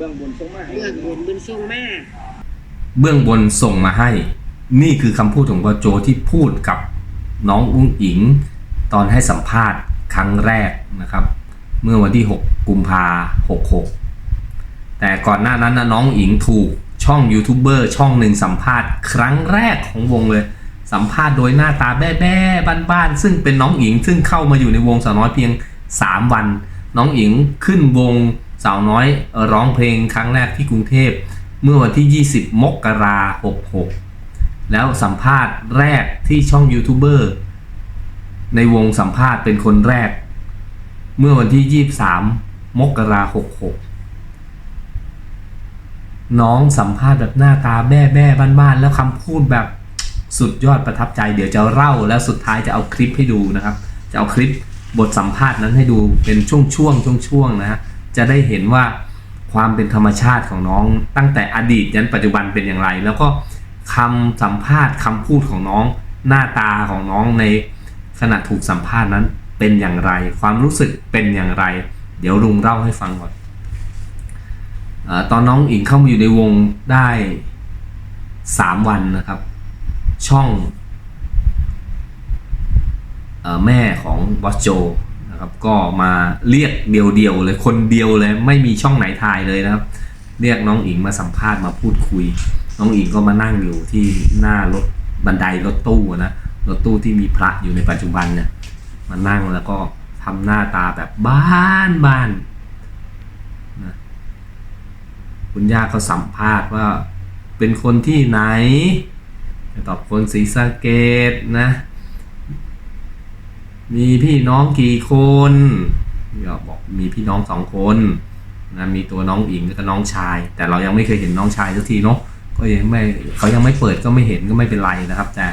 เบื้องบนส่งมาให้เรื่องบนบุญทรงมาเบื้องบนส่งมาให้ นี่คือคำพูดของพ่อโจที่พูดกับน้องอุ้งอิง ตอนให้สัมภาษณ์ครั้งแรกนะครับ เมื่อวันที่ 6 กุมภา66แต่ก่อนหน้านั้นนะน้องอิงถูกช่องยูทูบเบอร์ช่องหนึ่งสัมภาษณ์ครั้งแรกของวงเลย สัมภาษณ์โดยหน้าตาแบ้ๆบ้านๆซึ่งเป็นน้องอิงซึ่งเข้ามาอยู่ในวงสาวน้อยเพียง 3 วัน น้องอิงขึ้นวง สาวน้อยร้องเพลงครั้งแรกที่กรุงเทพ เมื่อวันที่ 20 มกราคม 66 แล้วสัมภาษณ์แรกที่ช่องยูทูบเบอร์ในวงสัมภาษณ์เป็นคนแรก เมื่อวันที่ 23 มกราคม 66 น้องสัมภาษณ์แบบหน้าตาแบ้แบ้บ้านๆ แล้วคำพูดแบบสุดยอดประทับใจ เดี๋ยวจะเล่าแล้วสุดท้ายจะเอาคลิปให้ดูนะครับ จะเอาคลิปบทสัมภาษณ์นั้นให้ดูเป็นช่วงช่วงช่วงช่วงๆนะฮะ จะได้เห็นว่าความเป็นธรรมชาติของน้องตั้งแต่อดีตยันปัจจุบันเป็นอย่างไร แล้วก็คำสัมภาษณ์คำพูดของน้อง หน้าตาของน้องในขณะถูกสัมภาษณ์นั้นเป็นอย่างไร ความรู้สึกเป็นอย่างไร เดี๋ยวลุงเล่าให้ฟังก่อนอตอนน้องอิงเข้ามาอยู่ในวงได้ 3 วันนะครับ ช่องอแม่ของบอสโจ นะครับก็มาเรียกเดียวๆเลยคนเดียวเลยไม่มีช่องไหนถ่ายเลยนะครับ เรียกน้องอิงมาสัมภาษณ์มาพูดคุย น้องอิงก็มานั่งอยู่ที่หน้ารถบันไดรถตู้นะรถตู้ที่มีพระอยู่ในปัจจุบันเนี่ยมานั่งแล้วก็ทำหน้าตาแบบบ้านบ้านนะคุณย่าก็สัมภาษณ์ว่าเป็นคนที่ไหนตอบคนศรีสะเกดนะ มีพี่น้องกี่คนก็บอกมีพี่น้องสองคนนะมีตัวน้องอิงแล้วก็น้องชาย แต่เรายังไม่เคยเห็นน้องชายสักทีเนาะก็ยังไม่เขายังไม่เปิดก็ไม่เห็นก็ไม่เป็นไรนะครับ แต่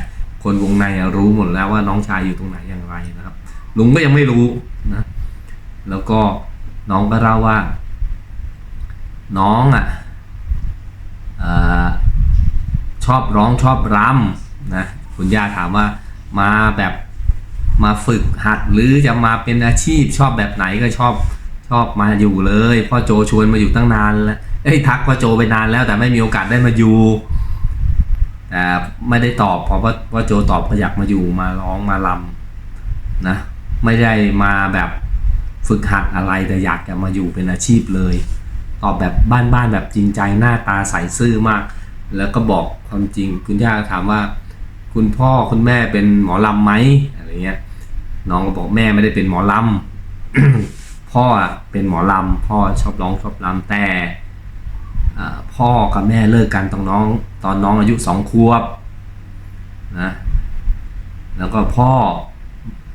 คนวงในรู้หมดแล้วว่าน้องชายอยู่ตรงไหนอย่างไรนะครับ ลุงก็ยังไม่รู้นะแล้วก็น้องก็เล่าว่า น้องอะชอบร้องชอบรำนะคุณย่าถามว่ามาแบบ มาฝึกหัดหรือจะมาเป็นอาชีพชอบแบบไหนก็ชอบชอบมาอยู่เลยพ่อโจชวนมาอยู่ตั้งนานแล้วเอ้ยทักพ่อโจไปนานแล้วแต่ไม่มีโอกาสได้มาอยู่แต่ไม่ได้ตอบเพราะว่าพ่อโจตอบว่าอยากมาอยู่มาร้องมาลำนะ ไม่ได้มาแบบฝึกหัดอะไรแต่อยากจะมาอยู่เป็นอาชีพเลย ตอบแบบบ้านๆแบบจริงใจหน้าตาใสซื่อมาก แล้วก็บอกความจริงคุณย่าถามว่า คุณพ่อคุณแม่เป็นหมอลำไหมอะไรเงี้ย น้องก็บอกแม่ไม่ได้เป็นหมอลำพ่ออะเป็นหมอลำพ่อชอบร้องชอบลำแต่อ่าพ่อกับแม่เลิกกันตอนน้อง ตอนน้องอายุสองขวบนะแล้วก็พ่อ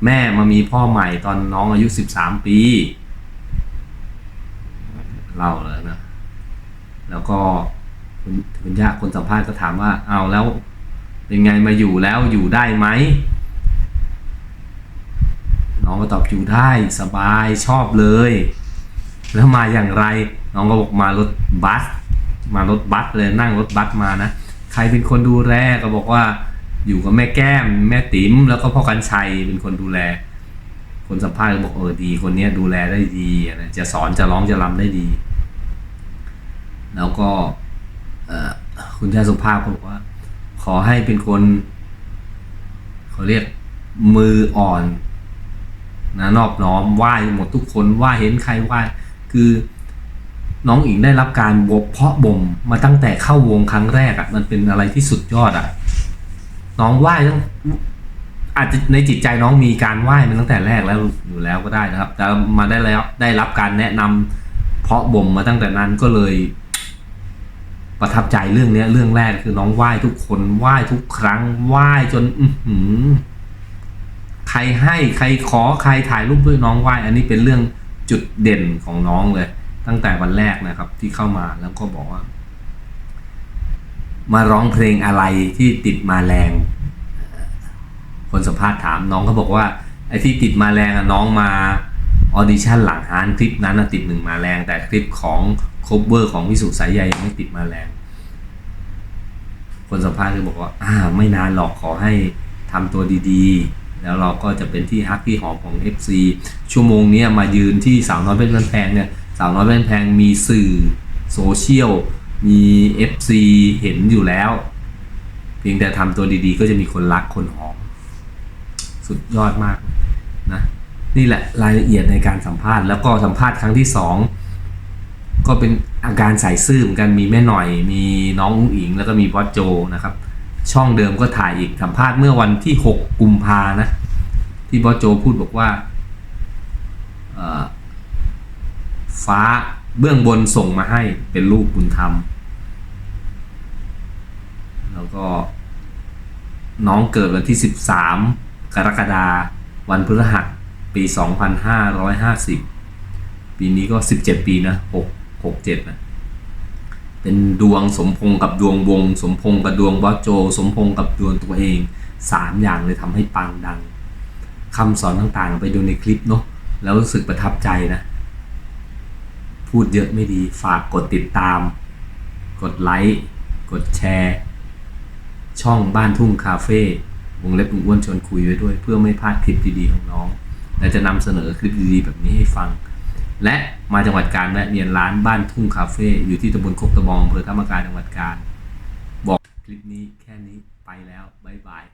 แม่มามีพ่อใหม่ตอนน้องอายุสิบสามปีเล่าแล้วนะ แล้วก็คุณคุณย่าคนสัมภาษณ์ก็ถามว่าเอาแล้ว เป็นไงมาอยู่แล้วอยู่ได้ไหมน้อง ก็ตอบอยู่ได้สบายชอบเลย แล้วมาอย่างไร น้องก็บอกมารถบัส มารถบัสเลยนั่งรถบัสมานะ ใครเป็นคนดูแลก็บอกว่าอยู่กับแม่แก้ม แม่ติ๋มแล้วก็พ่อกันชัยเป็นคนดูแล คนสัมภาษณ์ก็บอกเออดี คนเนี้ยดูแลได้ดีนะจะสอนจะร้องจะรำได้ดี แล้วก็คุณชาสุภาพก็บอกว่า ขอให้เป็นคนเขาเรียกมืออ่อน นะนอบน้อมไหว้หมดทุกคนไหว้เห็นใครไหว้คือน้องอิงได้รับการบเพาะบ่มมาตั้งแต่เข้าวงครั้งแรกอะ่ะ มันเป็นอะไรที่สุดยอดอะ่ะ น้องไหว้ตั้งอาจจะในจิตใจน้องมีการไหว้มันตั้งแต่แรกแล้วอยู่แล้วก็ได้นะครับ แต่มาได้แล้วได้รับการแนะนำเพาะบ่มมาตั้งแต่นั้นก็เลย ประทับใจเรื่องเนี้ย เรื่องแรกคือน้องไหว้ทุกคนไหว้ทุกครั้งไหว้จน อือหือ ใครให้ใครขอใครถ่ายรูปด้วยน้องไหว้ อันนี้เป็นเรื่องจุดเด่นของน้องเลย ตั้งแต่วันแรกนะครับ ที่เข้ามาแล้วก็บอกว่า มาร้องเพลงอะไรที่ติดมาแรง คนสัมภาษณ์ถามน้องก็บอกว่าไอ้ที่ติดมาแรงอะน้องมาออดิชั่นหลังฮานคลิปนั้นติดหนึ่งมาแรง แต่คลิปของโคเวอร์ของพิสุสายใยยังไม่ติดมาแรง คนสัมภาษณ์ก็บอกว่า อ่า ไม่นานหรอกขอให้ทำตัวดีๆ แล้วเราก็จะเป็นที่ฮักที่หอมของ FC ชั่วโมงนี้มายืนที่สาวน้อยเป็นแพงเนี่ยสาวน้อยเป็นแพงมีสื่อโซเชียลมี FC เห็นอยู่แล้ว เพียงแต่ทำตัวดีๆ ก็จะมีคนรักคนหอม สุดยอดมากนะนี่แหละรายละเอียดในการสัมภาษณ์แล้วก็สัมภาษณ์ครั้งที่สองก็เป็นอาการใส่ซื่อเหมือนกันมีแม่หน่อย มีน้องอุ้งอิง แล้วก็มีบอสโจนะครับ ช่องเดิมก็ถ่ายอีกสัมภาษณ์เมื่อวันที่ 6 กุมภานะ ที่บอสโจพูดบอกว่าเอ่อฟ้าเบื้องบนส่งมาให้เป็นลูกบุญธรรม แล้วก็น้องเกิดวันที่ 13 กรกฎาวันพฤหัสปี 2550 ปีนี้ก็ 17 ปีนะ 6 67 นะ เป็นดวงสมพงษ์กับดวงวง สมพงษ์กับดวงบอสโจ สมพงษ์กับดวงตัวเองสามอย่างเลยทำให้ปังดังคำสอนต่างๆ ไปดูในคลิปเนาะแล้วรู้สึกประทับใจนะ พูดเยอะไม่ดีฝากกดติดตาม กดไลค์กดแชร์ ช่องบ้านทุ่งคาเฟ่วงเล็บลุงอ้วนชวนคุยไว้ด้วย เพื่อไม่พลาดคลิปดีๆของน้องและจะนำเสนอคลิปดีๆแบบนี้ให้ฟัง และมาจังหวัดกาญแวะเวียนร้านบ้านทุ่งคาเฟ่อยู่ที่ตำบลคกตะบองอำเภอท่ามกาจังหวัดกาญบอกคลิปนี้แค่นี้ไปแล้ว บ๊ายบาย